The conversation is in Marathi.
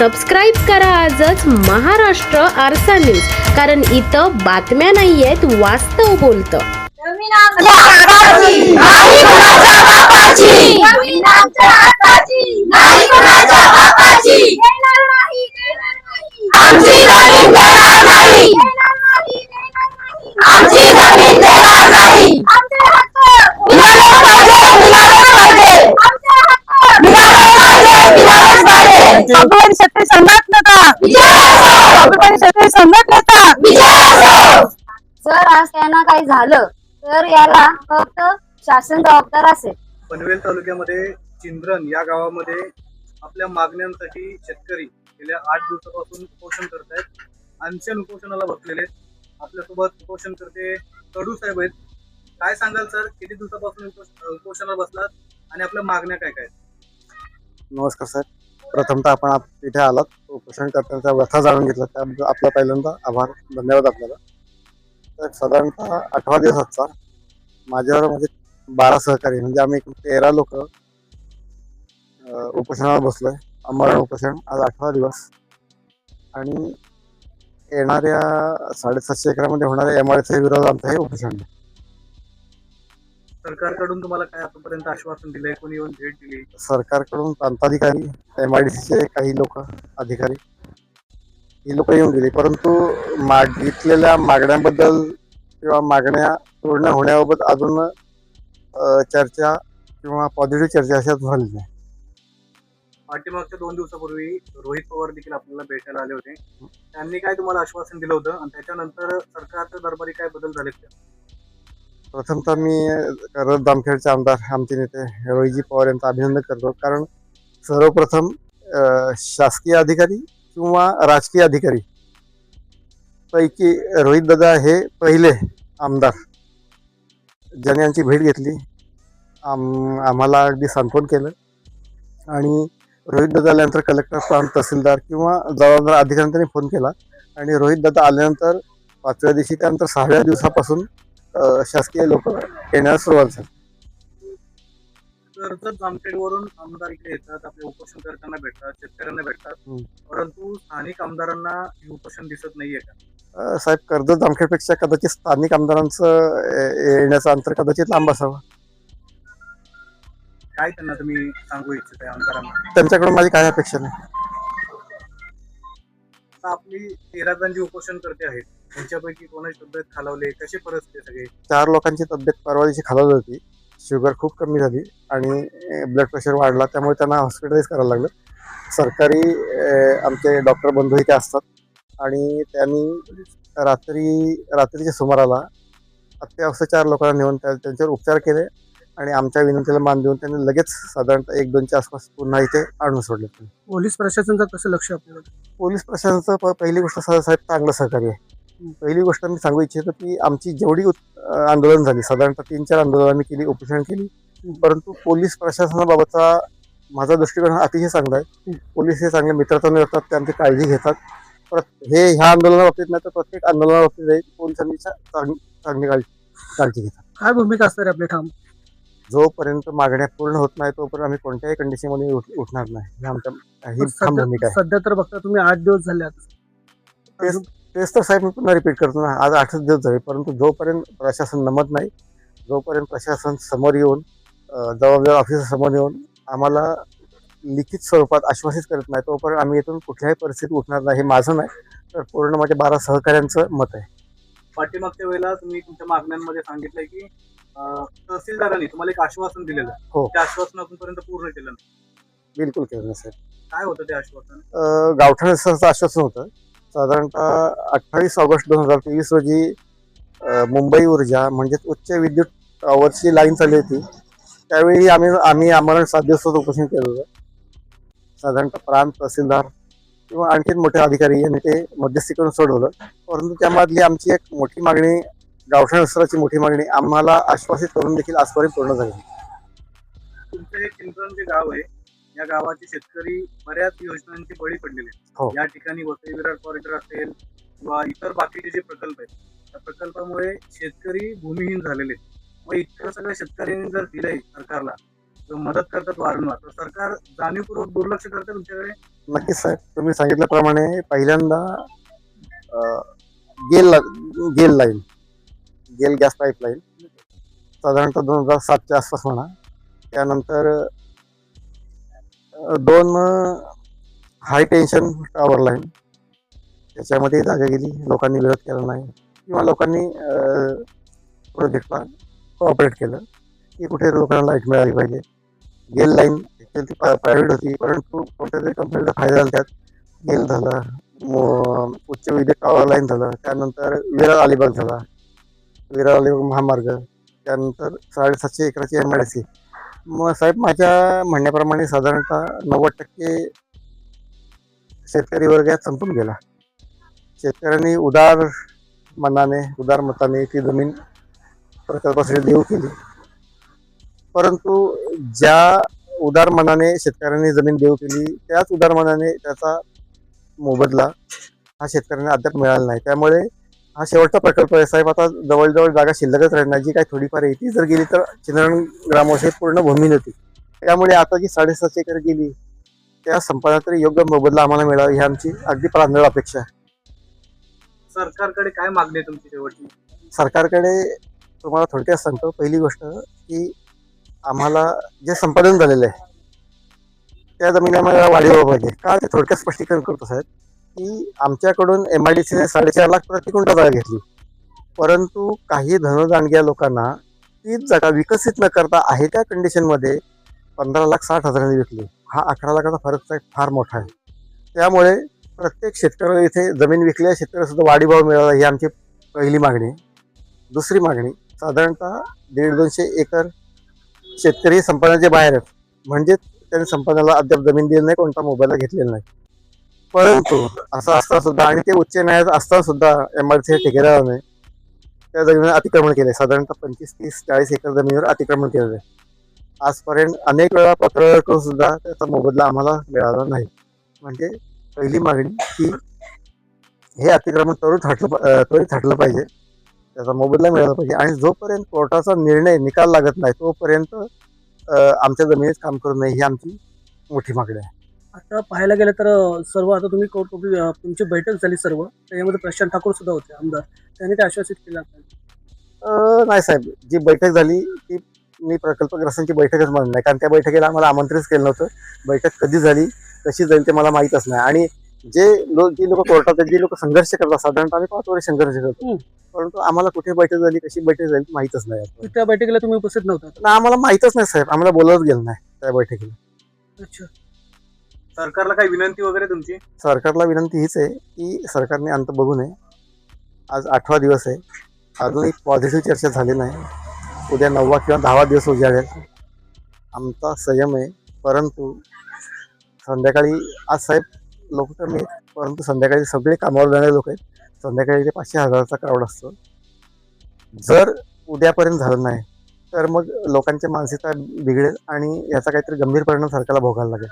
सबस्क्राईब करा आजच महाराष्ट्र आरसा न्यूज कारण इथं बातम्या नाही आहेत वास्तव बोलतं जमीन आमच्या बापाची जमीन आमच्या हक्काची नाही कुणाच्या बापाची देणार नाही देणार नाही आमची जमीन देणार नाही देणार नाही देणार नाही आमची जमीन देणार नाही आमचे हक्क मिळाले पाहिजे मिळाले पाहिजे आमचे हक्क मिळाले पाहिजे मिळालेच पाहिजे अभिमान शेतकरी संघटनेचा विजय असो अभिमान शेतकरी संघटनेचा विजय असो जर आज त्यांना काही झालं तर याला फक्त शासन जबाबदार असेल. पनवेल तालुक्यामध्ये चिंद्रन या गावामध्ये आपल्या मागण्यांसाठी शेतकरी गेल्या आठ दिवसापासून उपोषण करत आहेत अनशन उपोषणाला बसलेले आहेत. आपल्यासोबत उपोषण करते कडू साहेब आहेत. काय सांगाल सर? किती दिवसापासून उपोष- उपोषणाला बसलात? आणि आपल्या मागण्या काय काय आहेत? नमस्कार साहेब प्रथमतः आपण आप- इथे आलात. उपोषण करण्याचा व्यथा जाणून घेतला. त्याबद्दल आपला पहिल्यांदा आभार. धन्यवाद आपल्याला. तर साधारणतः आठवा दिवस आजचा माझ्यावर म्हणजे बारा सहकारी म्हणजे आम्ही तेरा लोक उपोषणावर बसलोय. अंबाळ उपोषण आज आठवा दिवस. आणि येणाऱ्या साडेसातशे एकरामध्ये होणाऱ्या एम आय विरोधात आमचं हे उपोषण आहे. सरकारकडून तुम्हाला काय आतापर्यंत आश्वासन दिलंय? कोणी येऊन भेट दिली? सरकारकडून प्रांताधिकारी एम आय डी सीचे काही लोक अधिकारी ही लोक येऊन गेली. परंतु मागितलेल्या मागण्यांबद्दल किंवा मागण्या पूर्ण होण्याबाबत अजून चर्चा किंवा पॉझिटिव्ह चर्चा अशा झाली नाही. पाठीमागच्या दोन दिवसापूर्वी रोहित पवार देखील आपल्याला भेटायला आले होते. त्यांनी काय तुम्हाला आश्वासन दिलं होतं? आणि त्याच्यानंतर सरकारच्या दरबारी काय बदल झाले? प्रथमतः मी करत जामखेडचे आमदार आमचे नेते रोहिजी पवार यांचं अभिनंदन करतो. कारण सर्वप्रथम शासकीय अधिकारी किंवा राजकीय अधिकारी पैकी रोहित दादा हे पहिले आमदार. ज्याने यांची भेट घेतली आम आम्हाला अगदी सांत्वन केलं. आणि रोहित दादा आल्यानंतर कलेक्टर प्रांत तहसीलदार किंवा जबाबदार अधिकाऱ्यांनी त्यांनी फोन केला. आणि रोहित दादा आल्यानंतर पाचव्या दिवशी त्यानंतर सहाव्या दिवसापासून अ, शासकीय लोक येण्यास सुरुवात झाली. कर्जत जामखेडवरून आमदार इकडे येतात आपले उपोषण करताना भेटतात शेतकऱ्यांना भेटतात हम्म. परंतु स्थानिक आमदारांना हे उपोषण दिसत नाहीये का? अ, साहेब कर्जत जामखेडपेक्षा कदाचित स्थानिक आमदारांचं अ, येण्याचं अंतर कदाचित लांब असावं. काय त्यांना तुम्ही सांगू इच्छित आहे आमदारांना? त्यांच्याकडून माझी काय अपेक्षा नाही. आता आपली तेरा जण जी उपोषण करते आहेत. त्यांच्यापैकी कोणाची तब्येत खालावले कसे परिस्थिती सगळे? चार लोकांची तब्येत परवा दिवशी खालावली होती. शुगर खूप कमी झाली आणि ब्लड प्रेशर वाढला. त्यामुळे त्यांना हॉस्पिटलाइज करायला लागलं. सरकारी आमचे डॉक्टर बंधू इथे असतात. आणि त्यांनी रात्री रात्रीच्या सुमाराला अत्यावश्यक चार लोकांना नेऊन त्या त्यांच्यावर उपचार केले. आणि आमच्या विनंतीला मान देऊन त्यांनी लगेच साधारणतः एक दोनच्या आसपास पुन्हा इथे आणून सोडले. पोलीस प्रशासनाचं कसं लक्ष आपल्याला पोलीस प्रशासनाचं पहिली गोष्ट साहेब चांगलं सहकार्य आहे. पहिली गोष्ट मी सांगू इच्छितो की आमची जेवढी आंदोलन झाली साधारणतः तीन चार आंदोलन आम्ही केली उपोषण केली परंतु पोलीस प्रशासनाबाबतचा माझा दृष्टिकोन हा अतिशय चांगला आहे. पोलीस हे चांगले मित्रत्वाने असतात ते आमची काळजी घेतात. परत हे ह्या आंदोलनाबाबतीत नाही तर प्रत्येक आंदोलनाबाबतीत जाईल पोलिसांनी चांगली काळजी काळजी घेतात. काय भूमिका असणार आपली ठाम? जोपर्यंत मागण्या पूर्ण होत नाही तोपर्यंत आम्ही कोणत्याही कंडिशनमध्ये उठ- उठणार नाही. ही आमच्या ही ठाम भूमिका आहे. सध्या तर बघता तुम्ही आठ दिवस झाले आता. तेच तेच तर साहेब मी पुन्हा रिपीट करतो ना आज आठच दिवस झाले परंतु जोपर्यंत प्रशासन नमत नाही जोपर्यंत प्रशासन समोर येऊन जबाबदार ऑफिसर समोर येऊन आम्हाला लिखित स्वरूपात आश्वासित करत नाही तोपर्यंत आम्ही इथून कुठल्याही परिस्थितीत उठणार नाही हे माझं नाही तर पूर्ण माझ्या बारा सहकाऱ्यांचं मत आहे. पाठीमागच्या वेळेला तुम्ही तुमच्या मागण्यांमध्ये सांगितलंय की तहसीलदारांनी तुम्हाला एक आश्वासन दिलेलं आहे. हो. ते आश्वासन अजूनपर्यंत पूर्ण केलं नाही. बिलकुल केलं नाही साहेब. काय होतं ते आश्वासन? अं, गावठाण संस्थेचं आश्वासन होतं. साधारणतः अठ्ठावीस ऑगस्ट दोन हजार तेवीस रोजी अं, मुंबई ऊर्जा म्हणजेच उच्च विद्युत टॉवरची लाईन चालली होती. त्यावेळी आम्ही आम्ही आम्हाला सात दिवसाचं उपोषण केलं होतं. साधारणतः प्रांत तहसीलदार किंवा आणखीन मोठे अधिकारी यांनी ते मध्यस्थी करून सोडवलं. परंतु त्यामधली आमची एक मोठी मागणी गावठाण विस्ताराची मोठी मागणी आम्हाला आश्वासित करून देखील आजपर्यंत पूर्ण झाली. तुमचं हे चिंतन जे गाव आहे या गावाचे शेतकरी बऱ्याच योजनांचे बळी पडलेले हो. आहेत या ठिकाणी वसई विरार कॉरिडॉर असेल किंवा इतर बाकीचे जे प्रकल्प आहेत त्या प्रकल्पामुळे शेतकरी भूमिहीन झालेले आहेत. मग इतकं सगळं शेतकऱ्यांनी जर दिलंय सरकारला मदत करतात वारंवार तर सरकार जाणीवपूर्वक दुर्लक्ष करते तुमच्याकडे नक्कीच साहेब तुम्ही सांगितल्याप्रमाणे पहिल्यांदा अं, गेल ला- गेल लाईन गेल गॅस पाईपलाईन साधारणतः दोन हजार सातच्या आसपास म्हणा. त्यानंतर दोन हाय टेन्शन टॉवर लाईन त्याच्यामध्ये जागा गेली लोकांनी विरोध केला नाही. किंवा लोकांनी प्रोजेक्टला कॉपरेट केलं. की कुठे लोकांना लाइट मिळाली पाहिजे. गेल लाईन ती प्रायव्हेट होती. परंतु कोणत्या तरी कंपनीला फायदा झाला त्यात. गेल झाला उच्च विद्युत टावर लाईन झालं. त्यानंतर विरार अलिबाग झाला. विरार महामार्ग त्यानंतर साडेसातशे एकराची एम आय सी मग साहेब माझ्या म्हणण्याप्रमाणे साधारणतः नव्वद टक्के शेतकरी वर्ग यात संपून गेला. शेतकऱ्यांनी उदार मनाने उदार मताने ती जमीन प्रकल्पासाठी देऊ केली. परंतु ज्या उदार मनाने शेतकऱ्यांनी जमीन देऊ केली त्याच उदार मनाने त्याचा मोबदला हा शेतकऱ्यांना अद्याप मिळाला नाही. त्यामुळे हा शेवटचा प्रकल्प आहे साहेब. आता जवळजवळ जागा शिल्लकच राहणार जी काही थोडीफार आहे. ती जर गेली तर चिंद्रण ग्रामोस हे पूर्ण भूमी होती. त्यामुळे आता जी साडेसातशे एकर गेली त्या संपादना तरी योग्य मोबदला आम्हाला मिळावा ही आमची अगदी प्रांजळ अपेक्षा आहे. सरकारकडे काय मागणी आहे तुमची शेवटची? सरकारकडे तुम्हाला थोडक्यात सांगतो. पहिली गोष्ट की आम्हाला जे संपादन झालेलं आहे त्या जमिनी आम्हाला वाढीवर पाहिजे. का ते थोडक्यात स्पष्टीकरण करतो साहेब? की आमच्याकडून एम आय डी सीने साडेचार लाख प्रति क्विंटल जागा घेतली. परंतु काही धनदानग्या लोकांना तीच जागा विकसित न करता आहे त्या कंडिशनमध्ये पंधरा लाख साठ हजारांनी विकली. हा अकरा लाखाचा फरक फार मोठा आहे. त्यामुळे प्रत्येक शेतकऱ्याला इथे जमीन विकल्या शेतकऱ्यासुद्धा वाढीभाव मिळाला ही आमची पहिली मागणी. दुसरी मागणी साधारणतः दीड दोनशे एकर शेतकरी संपादनाचे बाहेर आहेत. म्हणजेच त्यांनी संपादनाला अद्याप जमीन दिली नाही कोणता मोबाईल घेतलेला नाही. परंतु असं असता सुद्धा आणि ते उच्च न्यायालयात असताना सुद्धा एम आर सी ठेकेदाराने त्या जमिनीवर अतिक्रमण केले साधारणतः पंचवीस तीस चाळीस एकर जमिनीवर अतिक्रमण केले आजपर्यंत अनेक वेळा पत्र करून सुद्धा त्याचा मोबदला आम्हाला मिळाला नाही. म्हणजे पहिली मागणी की हे अतिक्रमण त्वरित हटलं पा- त्वरित हटलं पाहिजे. त्याचा मोबदला मिळाला पाहिजे. आणि जोपर्यंत कोर्टाचा निर्णय निकाल लागत नाही तोपर्यंत आमच्या जमिनीत काम करू नये ही आमची मोठी मागणी आहे. आता पाहायला गेलं तर सर्व आता तुम्ही कोर्ट तुमची बैठक झाली सर्व. त्याच्यामध्ये प्रशांत ठाकूर सुद्धा होते आमदार. त्यांनी ते आश्वासित केलं नाही साहेब. जी बैठक झाली ती मी प्रकल्पग्रस्तांची बैठकच म्हणत नाही. कारण त्या बैठकीला आम्हाला आमंत्रित केलं नव्हतं. बैठक कधी झाली कशी जाईल ते मला माहीतच नाही. आणि जे लोक जी लोक कोर्टात जी लोक संघर्ष करतात साधारणतः आम्ही पाच वर्ष संघर्ष करतो. परंतु आम्हाला कुठे बैठक झाली कशी बैठक झाली माहीतच नाही. त्या बैठकीला तुम्ही उपस्थित नव्हता? ना आम्हाला माहीतच नाही साहेब. आम्हाला बोलवत गेलं नाही त्या बैठकीला. अच्छा. सरकारला काही विनंती वगैरे तुमची? सरकारला विनंती हीच आहे की सरकारने अंत बघू नये. आज आठवा दिवस आहे. अजूनही पॉझिटिव्ह चर्चा झाली नाही. उद्या नववा किंवा दहावा दिवस उजाडेल आमचा संयम आहे. परंतु संध्याकाळी आज साहेब लोक कमी आहेत. परंतु संध्याकाळी सगळे कामावर जाणारे लोक आहेत. संध्याकाळी ते पाचशे हजाराचा क्राऊड असतो. जर उद्यापर्यंत झालं नाही तर मग लोकांची मानसिकता बिघडेल आणि याचा काहीतरी गंभीर परिणाम सरकारला भोगायला लागेल.